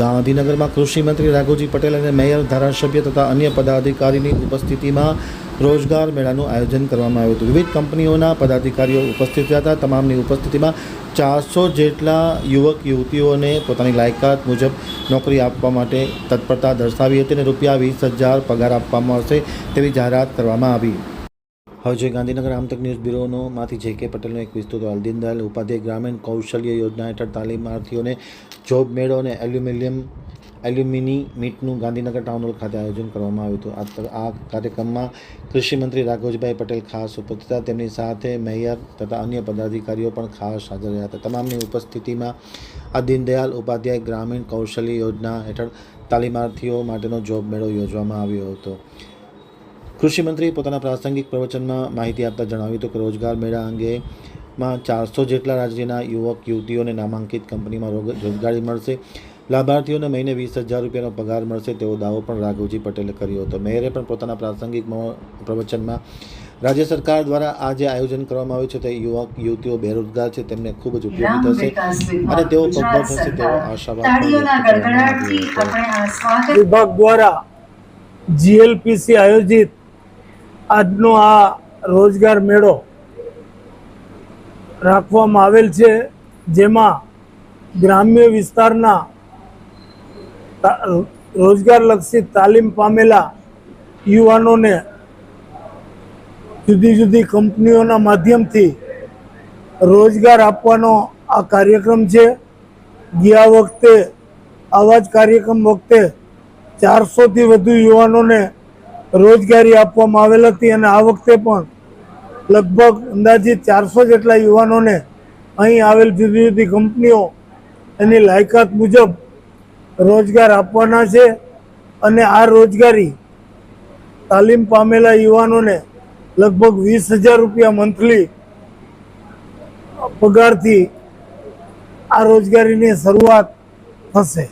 ગાંધીનગરમાં કૃષિ મંત્રી રાઘુજી પટેલ અને મેયર ધારાસભ્ય તથા અન્ય પદાધિકારીની ઉપસ્થિતિમાં રોજગાર મેળાનું આયોજન કરવામાં આવ્યું હતું. વિવિધ કંપનીઓના પદાધિકારીઓ ઉપસ્થિત હતા. તમામની ઉપસ્થિતિમાં ચારસો જેટલા યુવક, યુવતીઓને પોતાની લાયકાત મુજબ નોકરી આપવા માટે તત્પરતા દર્શાવી હતી અને રૂપિયા વીસ હજાર પગાર આપવામાં આવશે તેવી જાહેરાત કરવામાં આવી. હવે જે ગાંધીનગર આમતક ન્યૂઝ બ્યુરોનો માંથી જે કે પટેલનો એક વિસ્તૃત હતો દીનદયાલ ઉપાધ્યાય ગ્રામીણ કૌશલ્ય યોજના હેઠળ તાલીમાર્થીઓને જોબ મેળો અને એલ્યુમિનિયમ, એલ્યુમિની મીટનું ગાંધીનગર ટાઉન હોલ ખાતે આયોજન કરવામાં આવ્યું હતું. આ કાર્યક્રમમાં કૃષિ મંત્રી રાઘવજીભાઈ પટેલ ખાસ ઉપસ્થિત હતા. તેમની સાથે મેયર તથા અન્ય પદાધિકારીઓ પણ ખાસ હાજર રહ્યા હતા. તમામની ઉપસ્થિતિમાં આ દીનદયાલ ઉપાધ્યાય ગ્રામીણ કૌશલ્ય યોજના હેઠળ તાલીમાર્થીઓ માટેનો જોબ મેળો યોજવામાં આવ્યો હતો. કૃષિમંત્રીએ પોતાના પ્રાસંગિક પ્રવચનમાં માહિતી આપતા જણાવ્યું હતું કે રોજગાર મેળા અંગેમાં ચારસો જેટલા રાજ્યના યુવક યુવતીઓને નામાંકિત કંપનીમાં રોજગારી મળશે. લાભાર્થીઓને મહિને વીસ હજાર રૂપિયાનો પગાર મળશે તેવો દાવો પણ રાઘવજી પટેલે કર્યો હતો. મેયરે પણ પોતાના પ્રાસંગિક પ્રવચનમાં રાજ્ય સરકાર દ્વારા આ જે આયોજન કરવામાં આવ્યું છે તે યુવક યુવતીઓ બેરોજગાર છે તેમને ખૂબ જ ઉપયોગી થશે અને તેઓ પગભર થશે તેવો આશાવાદ વિભાગ દ્વારા જીએલપીસી આયોજિત આજનો આ રોજગાર મેળો રાખવામાં આવેલ છે, જેમાં ગ્રામ્ય વિસ્તારના રોજગારલક્ષી તાલીમ પામેલા યુવાનોને જુદી જુદી કંપનીઓના માધ્યમથી રોજગાર આપવાનો આ કાર્યક્રમ છે. ગયા વખતે, આવા જ કાર્યક્રમ વખતે ચારસોથી વધુ યુવાનોને રોજગારી આપવામાં આવેલ હતી અને આ વખતે પણ લગભગ અંદાજિત ચારસો જેટલા યુવાનોને અહીં આવેલ જુદી જુદી કંપનીઓ એની લાયકાત મુજબ રોજગાર આપવાના છે અને આ રોજગારી તાલીમ પામેલા યુવાનોને લગભગ વીસ હજાર રૂપિયા મંથલી પગારથી આ રોજગારીની શરૂઆત થશે.